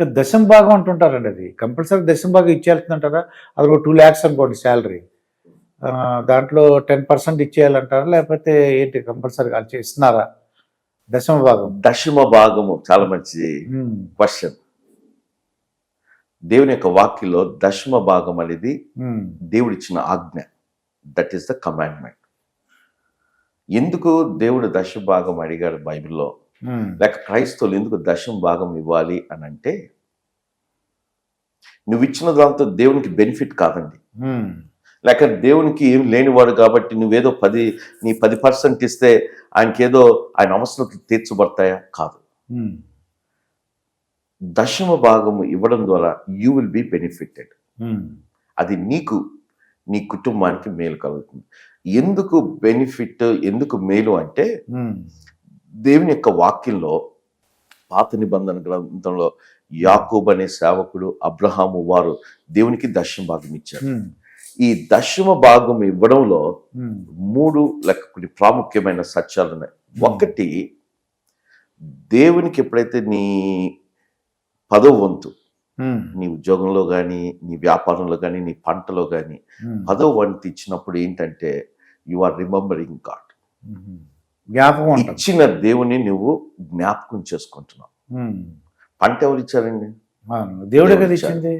ఇంకా దశం భాగం అంటుంటారండి అది. కంపల్సరీ దశం భాగం ఇచ్చేయాల్సిందంటారా? అది ఒక టూ ల్యాక్స్ అనుకోండి శాలరీ. దాంట్లో టెన్ పర్సెంట్ ఇచ్చేయాలంటారా? లేకపోతే ఏంటి కంపల్సరీ అది ఇస్తున్నారా దశమ భాగం. దశమ భాగము చాలా మంచి క్వశ్చన్ దేవుని యొక్క వాక్యంలో దశమ భాగం అనేది దేవుడిచ్చిన ఆజ్ఞ. దట్ ఈస్ ద కమాండ్మెంట్ ఎందుకు దేవుడు దశ భాగం అడిగాడు బైబిల్లో? లేక క్రైస్తవులు ఎందుకు దశం భాగం ఇవ్వాలి అని అంటే నువ్వు ఇచ్చిన దాంతో దేవునికి బెనిఫిట్ కాదండి. ఉమ్, లేక దేవునికి ఏం లేనివాడు కాబట్టి నువ్వేదో పది నీ పది పర్సెంట్ ఇస్తే ఆయనకి ఏదో ఆయన అవసరతలు తీర్చబడతాయా? కాదు. ఉమ్, దశమ భాగము ఇవ్వడం ద్వారా యూ విల్ బి బెనిఫిటెడ్. అది నీకు నీ కుటుంబానికి మేలు కలుగుతుంది. ఎందుకు బెనిఫిట్ ఎందుకు మేలు అంటే దేవుని యొక్క వాక్యంలో పాత నిబంధన గ్రంథంలో యాకూబ్ అనే సేవకుడు అబ్రహాము వారు దేవునికి దశమ భాగం ఇచ్చారు. ఈ దశమ భాగం ఇవ్వడంలో మూడు లెక్క కొన్ని ప్రాముఖ్యమైన సత్యాలు ఉన్నాయి. ఒకటి దేవునికి ఎప్పుడైతే నీ పదవ వంతు నీ ఉద్యోగంలో కానీ నీ వ్యాపారంలో కానీ నీ పంటలో కానీ పదవ వంతు ఇచ్చినప్పుడు ఏంటంటే యు ఆర్ రిమెంబరింగ్ గాడ్. జ్ఞాపకం ఇచ్చిన దేవుని నువ్వు జ్ఞాపకం చేసుకుంటున్నావు. పంట ఎవరు ఇచ్చారండి. దేవుడే కదా ఇచ్చింది.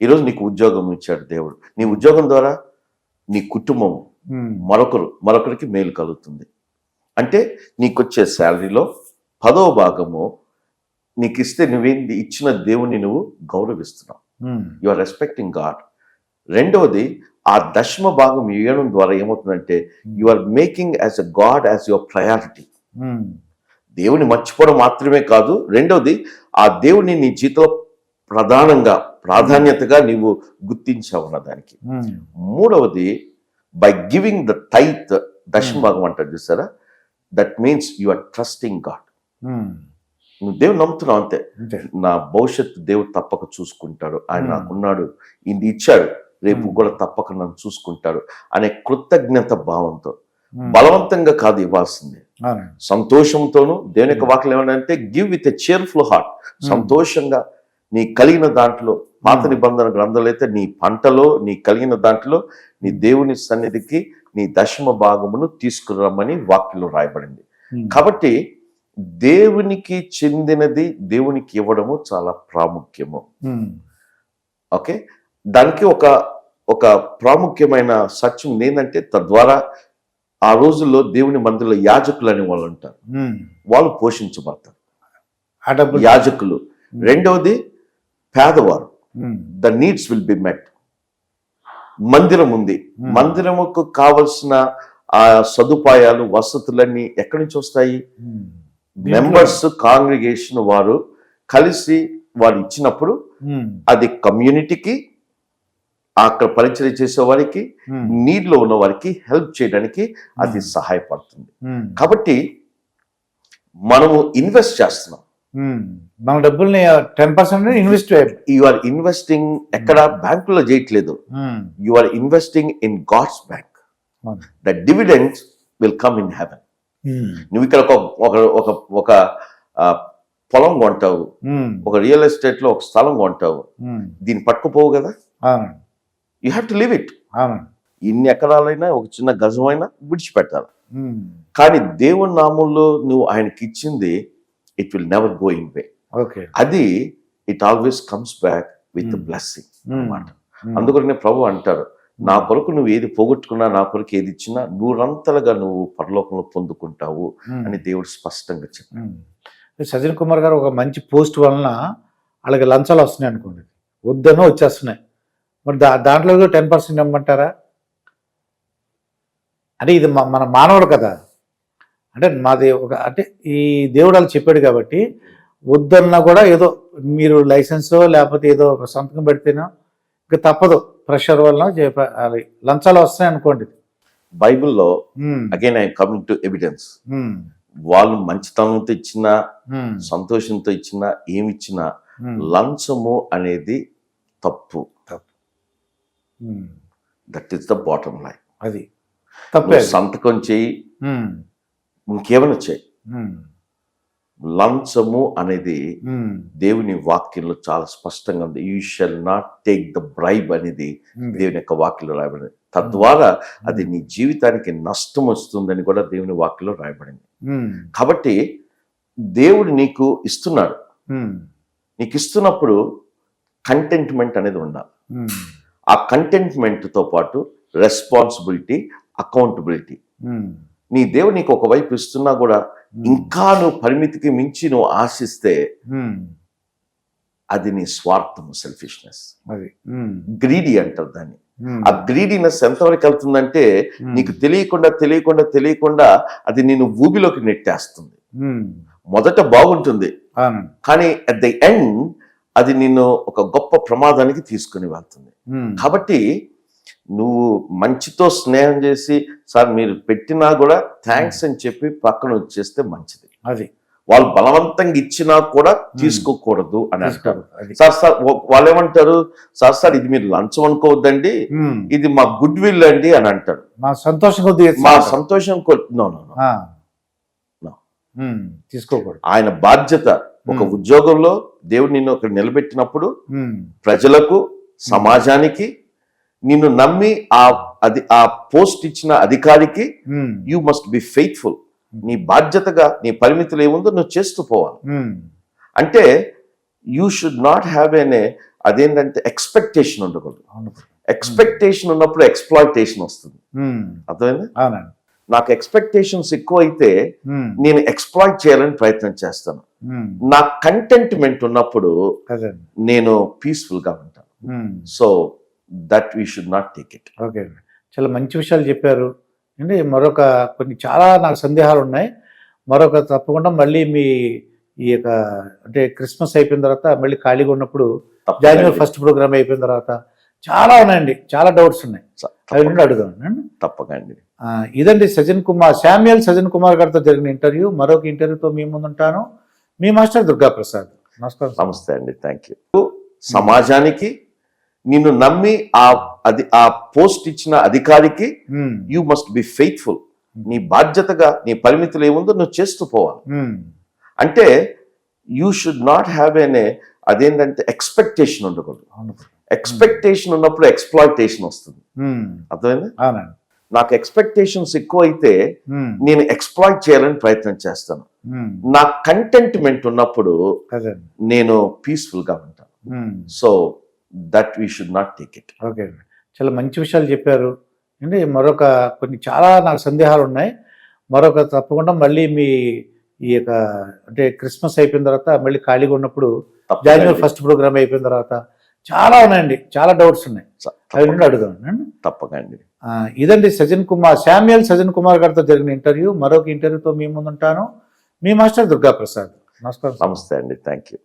ఈరోజు నీకు ఉద్యోగం ఇచ్చాడు దేవుడు. నీ ఉద్యోగం ద్వారా నీ కుటుంబం మరొకరు మరొకరికి మేలు కలుగుతుంది. అంటే నీకు వచ్చే శాలరీలో పదవ భాగము నీకు ఇస్తే నువ్వేంది ఇచ్చిన దేవుని నువ్వు గౌరవిస్తున్నావు. యు ఆర్ రెస్పెక్టింగ్ గాడ్ రెండవది ఆ దశమ భాగం ఇవ్వడం ద్వారా ఏమవుతుందంటే you are making as a God as your priority దేవుని మర్చిపోవడం మాత్రమే కాదు రెండవది ఆ దేవుని నీ జీవితంలో ప్రధానంగా ప్రాధాన్యతగా నీవు గుర్తించావు దానికి ఉమ్, మూడవది బై గివింగ్ ద టైత్ దశమ భాగం అంటారు చూసారా? That means you are trusting God నువ్వు దేవుని నమ్ముతున్నావు అంతే. నా భవిష్యత్తు దేవుడు తప్పక చూసుకుంటాడు. ఆయన Hmm. నాకున్నాడు ఇది ఇచ్చాడు. రేపు. కూడా తప్పక నన్ను చూసుకుంటాడు అనే కృతజ్ఞత భావంతో. బలవంతంగా కాదు ఇవ్వాల్సింది. సంతోషంతోను దేవుని యొక్క. వాక్యం ఏమంటే give with a cheerful heart సంతోషంగా నీ కలిగిన దాంట్లో పాత. నిబంధన గ్రంథాలు అయితే నీ పంటలో నీ కలిగిన దాంట్లో నీ దేవుని సన్నిధికి నీ దశమ భాగమును తీసుకురమ్మని వాక్యంలో రాయబడింది. కాబట్టి దేవునికి చెందినది దేవునికి ఇవ్వడము చాలా ప్రాముఖ్యము. ఓకే? దానికి ఒక ఒక ప్రాముఖ్యమైన సత్యం ఏంటంటే తద్వారా ఆ రోజుల్లో దేవుని మందిరంలో యాజకులు అనే వాళ్ళు ఉంటారు. వాళ్ళు పోషించబడతారు. యాజకులు. రెండవది పేదవారు. The needs will be met మందిరం ఉంది. మందిరముకు కావలసిన ఆ సదుపాయాలు వసతులన్నీ ఎక్కడి నుంచి వస్తాయి? మెంబర్స్ కాంగ్రిగేషన్ వారు కలిసి వారు ఇచ్చినప్పుడు అది కమ్యూనిటీకి అక్కడ పరిచయం చేసే వారికి ఉమ్, నీడ్లో ఉన్న వారికి హెల్ప్ చేయడానికి అది Hmm. సహాయపడుతుంది. ఉమ్, కాబట్టి మనము ఇన్వెస్ట్ చేస్తున్నాం. మన డబ్బుల్ని ten percent invest you are investing ఎక్కడ బ్యాంకులో చేయట్లేదు. You are investing in God's bank. The dividends will come in heaven నువ్వు ఇక్కడ ఒక ఒక ఒక పొలం కొంటావు. ఒక రియల్ ఎస్టేట్లో ఒక స్థలం కొంటావు. దీన్ని పట్టుకుపోవు కదా? You have to live it ఇన్ని ఎకరాలైనా ఒక చిన్న గజమైనా విడిచిపెట్టాలి. కానీ దేవుని నామంలో నువ్వు ఆయనకి ఇచ్చింది it will never go in way okay. అది it always comes back with. Blessing um, అందుకనే ప్రభు అంటారు నా కొరకు నువ్వు ఏది పోగొట్టుకున్నా నా కొరకు ఏది ఇచ్చినా నూరంతలుగా నువ్వు పరలోకంలో పొందుకుంటావు అని దేవుడు స్పష్టంగా చెప్పాడు. సజిన్ కుమార్ గారు ఒక మంచి పోస్ట్ వలన వాళ్ళకి లంచాలు వస్తున్నాయి అనుకోండి. వద్దనో వచ్చేస్తున్నాయి. మరి దా దాంట్లో టెన్ పర్సెంట్ ఇవ్వమంటారా అంటే ఇది మన మానవుడు కదా. అంటే మాది ఒక అంటే ఈ దేవుడు అలా చెప్పాడు కాబట్టి వద్దన్నా కూడా ఏదో మీరు లైసెన్స్ లేకపోతే ఏదో ఒక సంతకం పెడితేనో ఇంకా తప్పదు. ప్రెషర్ చెప్ప- అది లంచాలు వస్తున్నాయి అనుకోండి. బైబిల్లో again I coming to evidence. వాళ్ళు మంచితనంతో ఇచ్చినా సంతోషంతో ఇచ్చినా ఏమి ఇచ్చినా ఉమ్, లంచము అనేది తప్పు. That is the bottom line అది. తప్పే. సంతకం చేయి. ఉమ్, ఇంకేమైనా చేయి. ఉమ్, లంచము అనేది ఉమ్, దేవుని వాక్యంలో చాలా స్పష్టంగా ఉంది. You shall not take the bribe అనేది. దేవుని యొక్క వాక్యంలో రాయబడింది. తద్వారా అది నీ జీవితానికి నష్టం వస్తుందని కూడా దేవుని వాక్యంలో రాయబడింది. కాబట్టి దేవుడు నీకు ఇస్తున్నాడు. నీకు ఇస్తున్నప్పుడు కంటెంట్మెంట్ అనేది ఉండాలి. ఆ కంటెంట్మెంట్తో పాటు రెస్పాన్సిబిలిటీ అకౌంటబిలిటీ ఉమ్, నీ దేవుడు నీకు ఒకవైపు ఇస్తున్నా కూడా ఉమ్, ఇంకా నువ్వు పరిమితికి మించి నువ్వు ఆశిస్తే ఉమ్, అది నీ స్వార్థము సెల్ఫిష్నెస్ అది. గ్రీడీ అంటారు దాన్ని. ఆ గ్రీడీనెస్ ఎంతవరకు వెళ్తుందంటే నీకు తెలియకుండా తెలియకుండా తెలియకుండా అది నేను ఊబిలోకి నెట్టేస్తుంది. మొదట బాగుంటుంది. కానీ అట్ ద ఎండ్ అది నిన్ను ఒక గొప్ప ప్రమాదానికి తీసుకుని వెళ్తుంది. ఉమ్, కాబట్టి నువ్వు మంచితో స్నేహం చేసి సార్ మీరు పెట్టినా కూడా థ్యాంక్స్ అని చెప్పి పక్కన వచ్చేస్తే మంచిది. అది. వాళ్ళు బలవంతంగా ఇచ్చినా కూడా తీసుకోకూడదు అని అంటారు. సార్ సార్ వాళ్ళు ఏమంటారు సార్ సార్ ఇది మీరు లంచం అనుకోవద్దండి. ఉమ్, ఇది మా గుడ్ విల్ అండి అని అంటాడు. మా సంతోషం మా సంతోషం. తీసుకోకూడదు. ఆయన బాధ్యత ఒక Hmm. ఉద్యోగంలో దేవుడు నిన్ను అక్కడ నిలబెట్టినప్పుడు ఉమ్, ప్రజలకు సమాజానికి నిన్ను నమ్మి ఆ అది ఆ పోస్ట్ ఇచ్చిన అధికారికి యూ మస్ట్ బి ఫెయిత్ఫుల్ నీ బాధ్యతగా నీ పరిమితులు ఏముందో నువ్వు చేస్తూ పోవాలి. ఉమ్, అంటే you should not have an అదేంటంటే ఎక్స్పెక్టేషన్ ఉండకూడదు. ఎక్స్పెక్టేషన్ ఉన్నప్పుడు ఎక్స్ప్లాయిటేషన్ వస్తుంది. అర్థమైంది? నాకు ఎక్స్పెక్టేషన్స్ ఎక్కువ అయితే నేను ఎక్స్ప్లాయిట్ చేయాలని ప్రయత్నం చేస్తాను. నా కంటెంట్మెంట్ ఉన్నప్పుడు నేను పీస్ఫుల్గా ఉంటాను so that we should not take it okay. చాలా మంచి విషయాలు చెప్పారు. అండి మరొక కొన్ని చాలా నాకు సందేహాలు ఉన్నాయి. మరొక తప్పకుండా మళ్ళీ మీ ఈ యొక్క అంటే క్రిస్మస్ అయిపోయిన తర్వాత మళ్ళీ ఖాళీగా ఉన్నప్పుడు జనవరి ఫస్ట్ ప్రోగ్రామ్ అయిపోయిన తర్వాత చాలా ఉన్నాయండి. చాలా డౌట్స్ ఉన్నాయి. అవి నుండి తప్పకండి. ఇదండి సజన్ కుమార్ శామ్యుయల్ సజన్ కుమార్ గారితో జరిగిన ఇంటర్వ్యూ. మరొక ఇంటర్వ్యూతో మీ ముందుంటాను. మీ మాస్టర్ దుర్గా ప్రసాద్ నమస్కారం. నమస్తే అండి థ్యాంక్ యూ సమాజానికి నిన్ను నమ్మి ఆ అది ఆ పోస్ట్ ఇచ్చిన అధికారికి యూ మస్ట్ బి ఫెయిత్ఫుల్ నీ బాధ్యతగా నీ పరిమితులు ఏముందో నువ్వు చేస్తూ పోవాలి. ఉమ్, అంటే you should not have an అదేంటంటే ఎక్స్పెక్టేషన్ ఉండకూడదు. ఎక్స్పెక్టేషన్ ఉన్నప్పుడు ఎక్స్ప్లాయిటేషన్ వస్తుంది. ఉమ్, అర్థమైంది? అవునండి. నాకు ఎక్స్పెక్టేషన్స్ ఎక్కువ అయితే నేను ఎక్స్ప్లాయిట్ చేయాలని ప్రయత్నం చేస్తాను. ఉమ్, నా కంటెంట్మెంట్ ఉన్నప్పుడు నేను పీస్ఫుల్గా ఉంటాను. So that we should not take it okay. అండి చాలా మంచి విషయాలు చెప్పారు. అండి మరొక కొన్ని చాలా నాకు సందేహాలు ఉన్నాయి. మరొక తప్పకుండా మళ్ళీ మీ ఈ యొక్క అంటే క్రిస్మస్ అయిపోయిన తర్వాత మళ్ళీ ఖాళీగా ఉన్నప్పుడు జనవరి ఫస్ట్ ప్రోగ్రామ్ అయిపోయిన తర్వాత చాలా ఉన్నాయండి. చాలా డౌట్స్ ఉన్నాయి. అవి నుండి అడుగుదాం. అండి. తప్పకండి ఇదండి సజన్ కుమార్. శామ్యుయల్ సజన్ కుమార్ గారితో జరిగిన ఇంటర్వ్యూ. మరొక ఇంటర్వ్యూతో మీ ముందుంటాను. మీ మాస్టర్ దుర్గా ప్రసాద్ నమస్కారం. నమస్తే అండి. Thank you